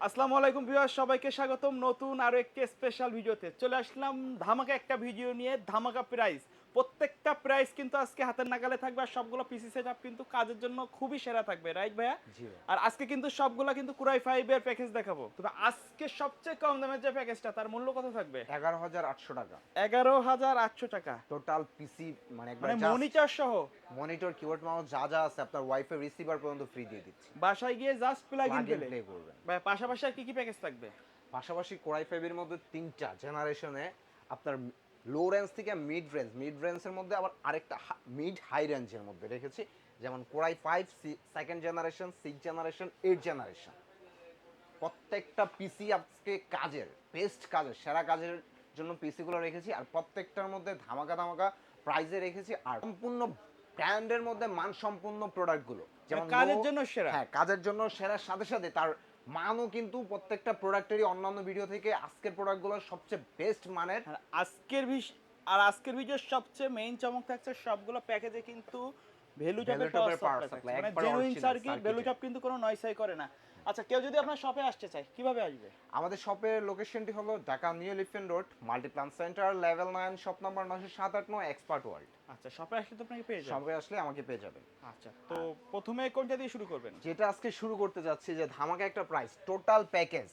আসসালামু আলাইকুম ভিউয়ার সবাইকে স্বাগতম নতুন আরও একটি স্পেশাল ভিডিওতে চলে আসলাম ধামাকা একটা ভিডিও নিয়ে, ধামাকা প্রাইস প্রত্যেকটা প্রাইস কিন্তু আজকে হাতের নাগালে থাকবে আর সবগুলো পিসি সেটআপ কিন্তু কাজের জন্য খুবই সেরা থাকবে রাইট ভাইয়া? আর আজকে কিন্তু সবগুলা কিন্তু কুরাই ফাইভের প্যাকেজ দেখাবো। তবে আজকে সবচেয়ে কম দামের যে প্যাকেজটা তার মূল্য কত থাকবে? এগারো হাজার আটশো টাকা। এগারো হাজার আটশো টাকা। টোটাল পিসি মানে মানে মনিটর সহ। মনিটর কিবোর্ড মাউস যা যা আছে আপনার ওয়াইফাই রিসিভার পর্যন্ত ফ্রি দিয়ে দিচ্ছি। বাসায় গিয়ে জাস্ট প্লাগ ইন প্লে। করবেন। ভাই পাশাপাশি আর কি কি প্যাকেজ থাকবে? পাশাপাশি কোরাই ফাইভের মধ্যে তিনটা জেনারেশনে আপনার লো রেঞ্জ থেকে মিড রেঞ্জ মিড রেঞ্জের মধ্যে আবার আরেকটা মিড হাই রেঞ্জের মধ্যে রেখেছি। যেমন core i five second generation six generation eight generation প্রত্যেকটা পিসি আজকে কাজের বেস্ট কাজের সেরা কাজের জন্য পিসিগুলো রেখেছি আর প্রত্যেকটার মধ্যে ধামাকা ধামাকা প্রাইজে রেখেছি আর সম্পূর্ণ ব্র্যান্ডের মধ্যে মানসম্পন্ন প্রোডাক্টগুলো যেমন মানে কাজের জন্য সেরা। হ্যাঁ কাজের জন্য সেরার সাথে সাথে তার মানও কিন্তু প্রত্যেকটা প্রোডাক্টেরই অন্যান্য ভিডিও থেকে আজকের প্রোডাক্টগুলো সবচেয়ে বেস্ট মানের আর আজকের আর আজকের ভিডিওর সবচেয়ে মেইন চমক থাকছে সবগুলো প্যাকেজে কিন্তু ভ্যালু টপের পাওয়ার সাপ্লাই মানে জেনুইন সার্কিট ভ্যালু। টপ কিন্তু কোনো নয়সাই করে না আচ্ছা কেউ যদি আপনার শপে আসতে চায় কীভাবে আসবে? আমাদের শপের লোকেশনটি হলো Dhaka new elephant road Multiplan centre level nine shop number নশো সাত আট নয় এক্সপার্ট ওয়ার্ল্ড আচ্ছা শপে আসলে তো আপনাকে পেয়ে যাবেন। শপে আসলে আমাকে পেয়ে যাবেন। আচ্ছা তো প্রথমে কোনটা দিয়ে শুরু করবেন? যেটা আজকে শুরু করতে যাচ্ছি যে ধামাকা একটা price total package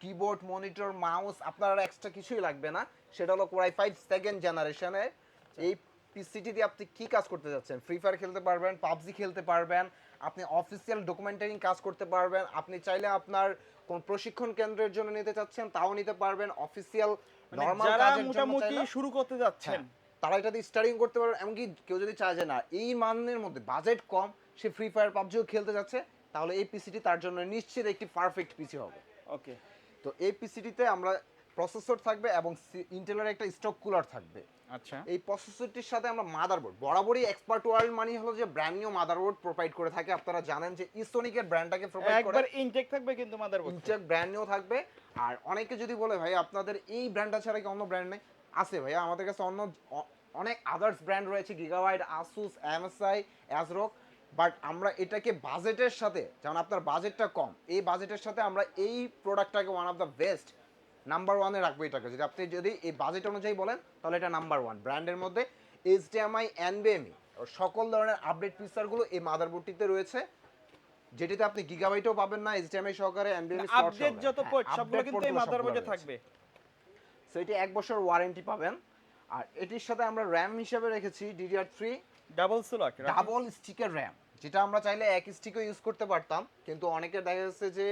keyboard monitor mouse আপনার এক্সট্রা কিছুই লাগবে না। সেটা হলো কোরাই ফাইভ সেকেন্ড জেনারেশনের এই পিসিটি দিয়ে আপনি কি কাজ করতে যাচ্ছেন? ফ্রি ফায়ার খেলতে পারবেন পাবজি খেলতে পারবেন আপনি অফিসিয়াল ডকুমেন্টারিং কাজ করতে পারবেন আপনি চাইলে আপনার কোন প্রশিক্ষণ কেন্দ্রের জন্য নিতে চাচ্ছেন তাও নিতে পারবেন অফিসিয়াল মানে নরমাল যারা কাজের জন্য মোটামুটি শুরু করতে যাচ্ছেন। হ্যাঁ, তারা এটা দিয়ে স্টার্টিং করতে পারবে এমনকি কেউ যদি চায় যে না এই মানের মধ্যে বাজেট কম সে ফ্রি ফায়ার পাবজিও খেলতে যাচ্ছে তাহলে এই পিসিটি তার জন্য নিশ্চিত একটি পারফেক্ট পিসি হবে। ওকে। তো এই পিসিটিতে আমরা প্রসেসর থাকবে এবং ইন্টেলের একটা স্টক কুলার থাকবে। আচ্ছা। এই প্রসেসরটির সাথে আমরা মাদারবোর্ড বরাবরই এক্সপার্ট ওয়ার্ল্ড মানে হলো যে ব্র্যান্ড নিউ মাদারবোর্ড প্রোভাইড করে থাকে। আপনারা জানেন যে ইসোনিকের ব্র্যান্ডটাকে প্রোভাইড করে। একবার ইনটেক থাকবে কিন্তু মাদারবোর্ড ইনটেক ব্র্যান্ড নিউ থাকবে। আর অনেকে যদি বলে ভাই আপনাদের এই ব্র্যান্ডটা ছাড়া কি অন্য ব্র্যান্ড নেই? আছে ভাইয়া আমাদের কাছে অন্য অনেক আদার্স ব্র্যান্ড রয়েছে Gigabyte Asus MSI ASRock but আমরা এটাকে বাজেটের সাথে যেমন আপনার বাজেটটা কম এই বাজেটের সাথে আমরা এই প্রোডাক্টটাকে one of the best number ওয়ানে রাখব এটাকে। যদি আপনি যদি এই বাজেট অনুযায়ী বলেন তাহলে এটা নাম্বার ওয়ান ব্র্যান্ডের মধ্যে এইচডিএমআই এনবিএমই সকল ধরনের আপডেট ফিচারগুলো এই মাদারবোর্ডটিতে রয়েছে যেটিতে আপনি গিগাবাইটও পাবেন না এইচডিএমআই সহকারে এনবিএমই আপডেট যত পোর্ট সবগুলো কিন্তু এই মাদারবোর্ডে থাকবে। সো এটি এক বছর ওয়ারেন্টি পাবেন। আর এটির সাথে আমরা র্যাম হিসাবে রেখেছি DDR three double slot double স্টিকের RAM যেটা আমরা চাইলে এক স্টিকও ইউজ করতে পারতাম কিন্তু অনেকের দেখা যাচ্ছে যে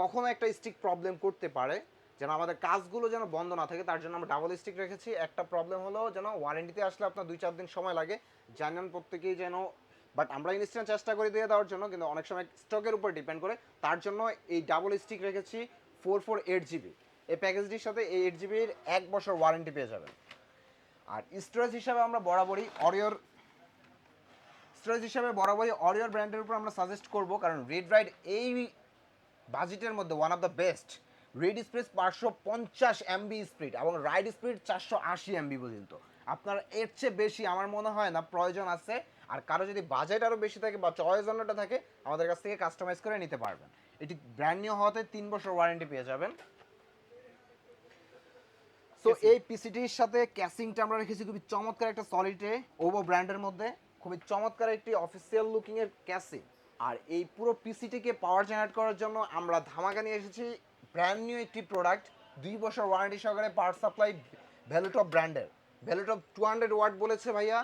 কখনো একটা স্টিক প্রবলেম করতে পারে। যেন আমাদের কাজগুলো যেন বন্ধ না থাকে, তার জন্য আমরা ডাবল স্টিক রেখেছি। একটা প্রবলেম হলো যেন ওয়ারেন্টিতে আসলে আপনার দুই চার দিন সময় লাগে। জানেন প্রত্যেকেই যেন বাট আমরা ইনস্ট্যান্ট চেষ্টা করে দিয়ে দেওয়ার জন্য, কিন্তু অনেক সময় স্টকের উপর ডিপেন্ড করে। তার জন্য এই ডাবল স্টিক রেখেছি ফোর ফোর এইট জিবি এই প্যাকেজটির সাথে এই এইট জিবির এক বছর ওয়ারেন্টি পেয়ে যাবেন। আর স্টোরেজ হিসাবে আমরা বরাবরই অরিওর স্টোরেজ হিসাবে বরাবরই অরিওর ব্র্যান্ডের উপর আমরা সাজেস্ট করব, কারণ রেড রাইড এই বাজেটের মধ্যে one of the best read speed পাঁচশো পঞ্চাশ এমবি স্পিড এবং রাইড স্পিড চারশো আশি এমবি পর্যন্ত। আপনার এর চেয়ে বেশি আমার মনে হয় না প্রয়োজন আছে। আর কারও যদি বাজেট আরও বেশি থাকে বা চয়েস অন্যটা থাকে আমাদের কাছ থেকে কাস্টমাইজ করে নিতে পারবেন। এটি ব্র্যান্ড নিউ হওয়াতে তিন বছর ওয়ারেন্টি পেয়ে যাবেন। সো এই পিসিটির সাথে ক্যাসিংটা আমরা রেখেছি খুবই চমৎকার একটা সলিডে ওভো ব্র্যান্ডের মধ্যে। খুবই চমৎকার একটি অফিসিয়াল লুকিংয়ের এর ক্যাসিং আর এই পুরো পিসিটিকে পাওয়ার জেনারেট করার জন্য আমরা ধামাকা নিয়ে এসেছি। ব্র্যান্ড নিউ একটি প্রোডাক্ট দুই বছর ওয়ারেন্টি সহকারে পাওয়ার সাপ্লাই ভ্যালুটপ ব্র্যান্ডের ভ্যালুটপ টু হান্ড্রেড ওয়াট বলেছে ভাইয়া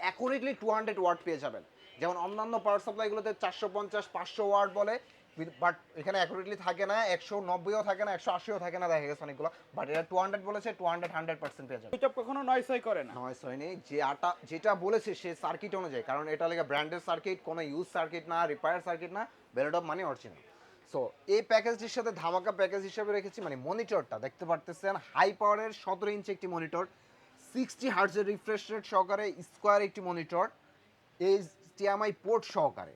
অ্যাকুরেটলি টু হান্ড্রেড ওয়াট পেয়ে যাবেন। যেমন অন্যান্য পাওয়ার সাপ্লাইগুলোতে চারশো পঞ্চাশ পাঁচশো ওয়াট বলে বাট এখানে অ্যাকুরেটলি থাকে না একশো নব্বইও থাকে না একশো আশিও থাকে না দেখা গেছে অনেকগুলো। বাট এটা টু হান্ড্রেড বলেছে টু হান্ড্রেড হান্ড্রেড পার্সেন্ট পেয়ে যাবে এটা কখনো নয়সাই করে না। নয়েস হয়নি যে আটা যেটা বলেছে সে সার্কিট অনুযায়ী কারণ এটা লেগে ব্র্যান্ডেড সার্কিট কোনো ইউজ সার্কিট না রিপেয়ার সার্কিট না বেলোড মানে অরিজিনাল সো এই প্যাকেজটির সাথে ধামাকা প্যাকেজ হিসেবে রেখেছি মানে মনিটরটা। দেখতে পারতেছেন হাই পাওয়ারের সতেরো ইঞ্চি একটি মনিটর সিক্সটি হার্টসের রিফ্রেশ রেট সহকারে স্কোয়ার একটি মনিটর এই টিএমআই পোর্ট সহকারে।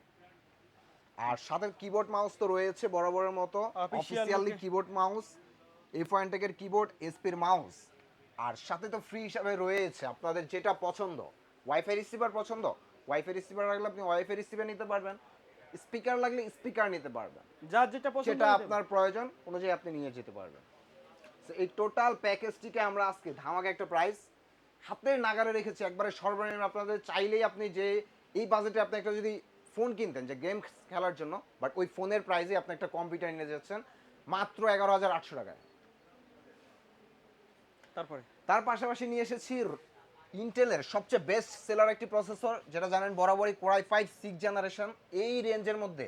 আর সাথে কিবোর্ড মাউস তো রয়েছে বরাবরের মতো অফিসিয়ালি কিবোর্ড মাউস এ পয়েন্টেকের কিবোর্ড এসপির মাউস আর সাথে তো ফ্রি হিসাবে রয়েছে আপনাদের যেটা পছন্দ ওয়াইফাই রিসিভার পছন্দ ওয়াইফাই রিসিভার রাখলে আপনি ওয়াইফাই রিসিভার নিতে পারবেন। স্পিকার লাগলে স্পিকার নিতে পারবেন। যার যেটা পছন্দ সেটা আপনার প্রয়োজন অনুযায়ী আপনি নিয়ে যেতে পারবেন। So, এই টোটাল প্যাকেজটিকে আমরা আজকে ধামাকা একটা প্রাইস হাতের নাগারে রেখেছি। একবারে সর্বনিম্ন আপনাদের চাইলেই আপনি যে এই বাজেটে আপনি একটা যদি ফোন কিনতেন যে গেম খেলার জন্য বাট ওই ফোনের প্রাইসে আপনি একটা কম্পিউটার নিয়ে যাচ্ছেন মাত্র এগারো হাজার আটশো টাকায়। তারপরে? তার পাশাপাশি নিয়ে এসেছি ইন্টেলের সবচেয়ে বেস্ট সেলার একটি প্রসেসর যেটা জানেন বরাবরই কোরাই ফাইভ সিক্স জেনারেশন এই রেঞ্জের মধ্যে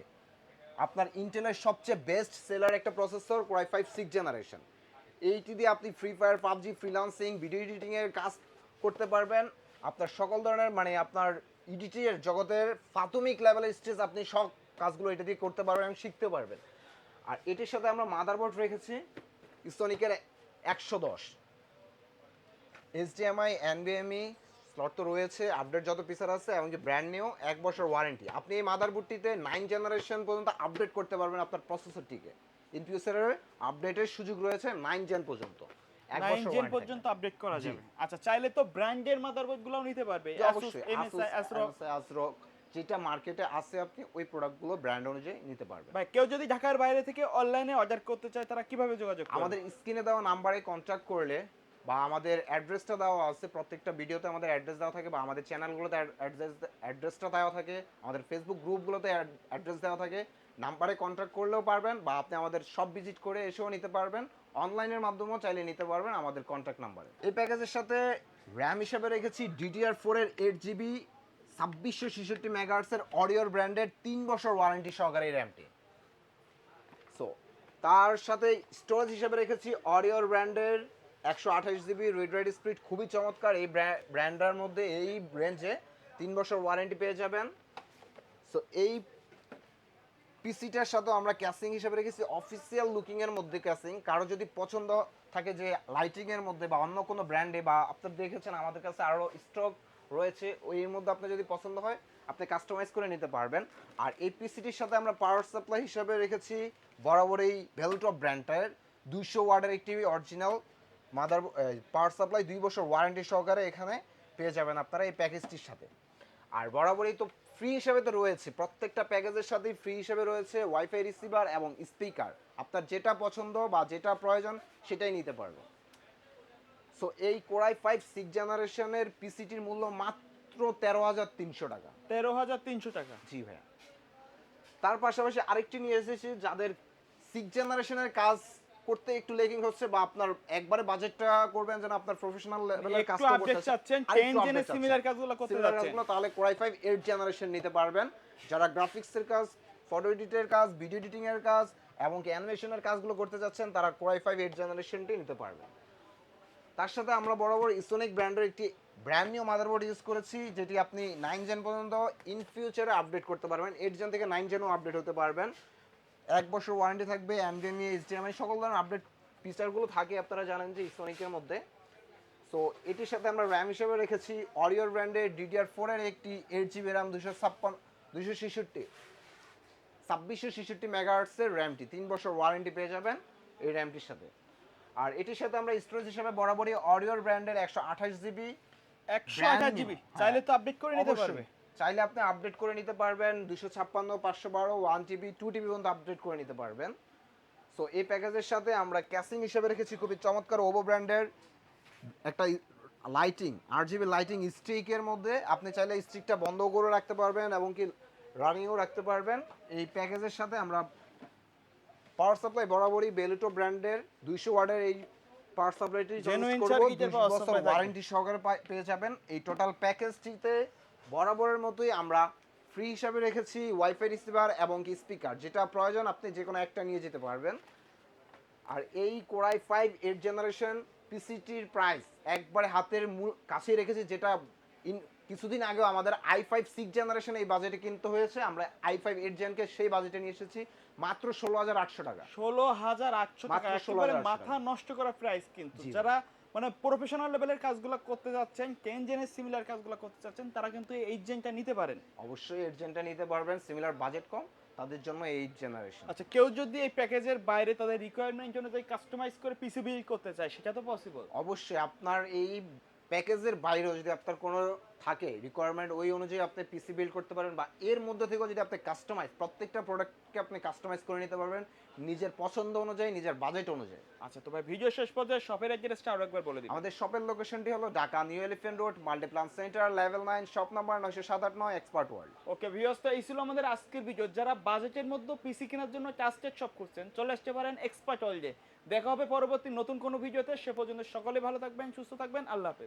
আপনার ইন্টেলের সবচেয়ে বেস্ট সেলার একটা processor core i five six generation এইটি দিয়ে আপনি free fire PUBG freelancing video এডিটিংয়ের কাজ করতে পারবেন। আপনার সকল ধরনের মানে আপনার এডিটিংয়ের জগতের প্রাথমিক লেভেলের স্টেজ আপনি সব কাজগুলো এটা দিয়ে করতে পারবেন এবং শিখতে পারবেন। আর এটির সাথে আমরা মাদারবোর্ড রেখেছি ইসোনিকের একশো দশ। এইচডিএমআই এনবিএমই স্লট তো রয়েছে আপডেট যত পিসার আছে এবং যে ব্র্যান্ড নিউ এক বছর ওয়ারেন্টি আপনি এই মাদারবোর্ডটিতে নাইন জেনারেশন পর্যন্ত আপডেট করতে পারবেন আপনার প্রসেসরটিকে ইনফিউচারের আপডেটের সুযোগ রয়েছে নাইন জেন পর্যন্ত। এক নাইন বছর জেন warranty পর্যন্ত থাকবে। আপডেট করা জি। যাবে। আচ্ছা চাইলে তো ব্র্যান্ডের নিতে পারবে। আসরক যেটা মার্কেটে আছে আপনি ওই প্রোডাক্টগুলো ব্র্যান্ড অনুযায়ী নিতে পারবেন। ভাই কেউ যদি ঢাকার বাইরে থেকে অনলাইনে অর্ডার করতে চায় তারা কীভাবে যোগাযোগ আমাদের স্ক্রিনে দেওয়া নাম্বারে কন্ট্যাক্ট করলে বা আমাদের অ্যাড্রেসটা দেওয়া আছে, প্রত্যেকটা ভিডিওতে আমাদের অ্যাড্রেস দেওয়া থাকে বা আমাদের চ্যানেলগুলোতে অ্যাড্রেস, অ্যাড্রেসটা দেওয়া থাকে, আমাদের ফেসবুক গ্রুপগুলোতে অ্যাড্রেস দেওয়া থাকে। নাম্বারে কন্ট্যাক্ট করলেও পারবেন বা আপনি আমাদের সব ভিজিট করে এসেও নিতে পারবেন। অনলাইনের মাধ্যমেও চাইলে নিতে পারবেন আমাদের কন্ট্যাক্ট নাম্বারে। এই প্যাকেজের সাথে র্যাম হিসেবে রেখেছি ডিডিআর ফোরের এইট জিবি ছাব্বিশশো ছেষট্টি মেগাহার্সের অডিওর ব্র্যান্ডের তিন বছর ওয়ারেন্টি সহকারে এই র্যামটি সো তার সাথে স্টোরেজ হিসেবে রেখেছি অরিওর ব্র্যান্ডের একশো আঠাশ জিবি রিড রাইড স্পিড খুবই চমৎকার। এই ব্র্যান্ডার মধ্যে এই রেঞ্জে তিন বছর ওয়ারেন্টি পেয়ে যাবেন। সো এই পিসিটার সাথে আমরা ক্যাসিং হিসেবে রেখেছি। অফিসিয়াল লুকিং এর মধ্যে ক্যাসিং কারও যদি পছন্দ থাকে যে লাইটিং এর মধ্যে বা অন্য কোনো ব্র্যান্ডে বা আপনারা দেখেছেন আমাদের কাছে আরও স্টক রয়েছে, ওই মধ্যে আপনার যদি পছন্দ হয়, আপনি কাস্টমাইজ করে নিতে পারবেন। আর এই পিসিটির সাথে আমরা পাওয়ার সাপ্লাই হিসেবে রেখেছি বরাবর এই ভেলটপ ব্র্যান্ডটার দুইশো ওয়ার্ডের একটি অরিজিনাল মাদার পাওয়ার সাপ্লাই দুই বছর ওয়ারেন্টি সহকারে এখানে পেয়ে যাবেন আপনারা এই প্যাকেজটির সাথে। আর বরাবরই তো ফ্রি হিসেবে তো রয়েছে প্রত্যেকটা প্যাকেজের সাথেই ফ্রি হিসেবে রয়েছে ওয়াইফাই রিসিভার এবং স্পিকার আপনার যেটা পছন্দ বা যেটা প্রয়োজন সেটাই নিতে পারবেন। সো এই কোরাই ফাইভ সিক্স জেনারেশনের পিসিটির মূল্য মাত্র তেরো হাজার তিনশো টাকা। তেরো হাজার তিনশো টাকা। জি ভাইয়া। তার পাশাপাশি আরেকটি নিয়ে এসেছি যাদের সিক্স জেনারেশনের কাজ করতে একটু লেগিং হচ্ছে বা আপনার একবারে বাজেটটা করবেন যেন আপনার প্রফেশনাল লেভেলের কাজ আপডেট চাচ্ছেন টেন জেনের সিমিলার কাজগুলো করতে যাচ্ছেন। তাহলে কোরাই ফাইভ এইট জেনারেশন নিতে পারবেন। যারা গ্রাফিক্সের কাজ ফটো এডিটের কাজ ভিডিও এডিটিং এর কাজ এবং কি অ্যানিমেশনের কাজগুলো করতে যাচ্ছেন তারা কোরাই ফাইভ এইট জেনারেশনটি নিতে পারবেন। তার সাথে আমরা বরাবর ইসোনিক ব্র্যান্ডের একটি ব্র্যান্ড নিউ মাদারবোর্ড ইউজ করেছি যেটি আপনি নাইন জেন পর্যন্ত ইন ফিউচারে আপডেট করতে পারবেন। এইট জেন থেকে নাইন জেনও আপডেট হতে পারবেন। এক বছর ওয়ারেন্টি থাকবে এমডিএমই এইচডিএমআই সকল ধরনের আপডেট ফিচারগুলো থাকে আপনারা জানেন যে ইসোনিকের মধ্যে। সো এটির সাথে আমরা র্যাম হিসেবে রেখেছি অরিওর ব্র্যান্ডের ডিডিআর ফোরের একটি এইট জিবি র্যাম দুশো ছাপ্পান্ন দুশো ছেষট্টি ছাব্বিশশো ছেষট্টি মেগাহার্টসের র্যামটি তিন বছর ওয়ারেন্টি পেয়ে যাবেন এই র্যামটির সাথে। আর এটির সাথে আমরা স্টোরেজ হিসেবে বরাবরই অরিওর ব্র্যান্ডের একশো আঠাশ জিবি একশো আঠাশ জিবি। চাইলে তো আপডেট করে নিতে পারবে। চাইলে আপনি আপডেট করে নিতে পারবেন দুশো ছাপ্পান্ন পাঁচশো বারো ওয়ান জিবি টু টিবি পর্যন্ত আপডেট করে নিতে পারবেন। সো এই প্যাকেজের সাথে আমরা ক্যাসিং হিসেবে রেখেছি খুবই চমৎকার ওভো ব্র্যান্ডের একটা লাইটিং আর জিবি লাইটিং স্টিকের মধ্যে। আপনি চাইলে স্টিকটা বন্ধ করে রাখতে পারবেন এবং কি রানিংও রাখতে পারবেন। এই প্যাকেজের সাথে আমরা পাওয়ার সাপ্লাই বরাবরই বেলুটো ব্র্যান্ডের দুইশো ওয়ার্ডের এই পাওয়ার সাপ্লাইটি power ওয়ারেন্টি সহকারে পেয়ে যাবেন। এই টোটাল প্যাকেজটিতে বরাবরের মতোই আমরা ফ্রি হিসাবে রেখেছি ওয়াইফাই রিসিভার এবং কি স্পিকার যেটা প্রয়োজন আপনি যে কোনো একটা নিয়ে যেতে পারবেন। আর এই core i five eight generation পিসিটির price একবারে হাতের মূল কাছেই রেখেছি যেটা ইন কিছুদিন আগেও আমাদের আই ফাইভ সিক্স জেনারেশন এই বাজেটে কিনতে হয়েছে। আমরা আই ফাইভ এইট জেনকে সেই বাজেটে নিয়ে এসেছি মাত্র ষোলো হাজার আটশো টাকা। ষোলো হাজার আটশো টাকা মাত্র একেবারে 16,800 মাথা নষ্ট করা প্রাইস কিন্তু। যারা মানে প্রফেশনাল লেভেলের কাজগুলো করতে যাচ্ছেন টেন জেনে সিমিলার কাজগুলো করতে চাচ্ছেন তারা কিন্তু এই জেনটা নিতে পারেন। অবশ্যই জেনটা নিতে পারবেন সিমিলার বাজেট কম তাদের জন্য এই জেনারেশন আচ্ছা কেউ যদি এই প্যাকেজের বাইরে তাদের রিকোয়ারমেন্ট অনুযায়ী কাস্টমাইজ করে পিসি বিল করতে চায় সেটা তো পসিবল অবশ্যই আপনার এই প্যাকেজের বাইরেও যদি আপনার কোনো থাকে রিকোয়ারমেন্ট ওই অনুযায়ী আপনি পিসি বিল্ড করতে পারবেন বা এর মধ্যে থেকেও যদি আপনি কাস্টমাইজ প্রত্যেকটা প্রোডাক্টকে আপনি কাস্টমাইজ করে নিতে পারবেন নিজের পছন্দ অনুযায়ী নিজের বাজেট অনুযায়ী। আচ্ছা তো ভাই ভিডিও শেষ পর্যায়ে শপের অ্যাড্রেসটা আরও একবার বলে দিন। আমাদের শপের লোকেশনটি হলো Dhaka New Elephant Road Multiplan Center level nine shop number নয়শো সাত আট নয় এক্সপার্ট ওয়ার্ল্ড ওকে ভিউয়ার্স তো এই ছিল আমাদের আজকের ভিডিও যারা বাজেটের মধ্যে পিসি কেনার জন্য ট্রাস্টেড শপ করছেন চলে আসতে পারেন এক্সপার্ট ওয়ার্ল্ডে দেখা হবে পরবর্তী নতুন কোনো ভিডিওতে সে পর্যন্ত সকলে ভালো থাকবেন সুস্থ থাকবেন। আল্লাহ হাফেজ।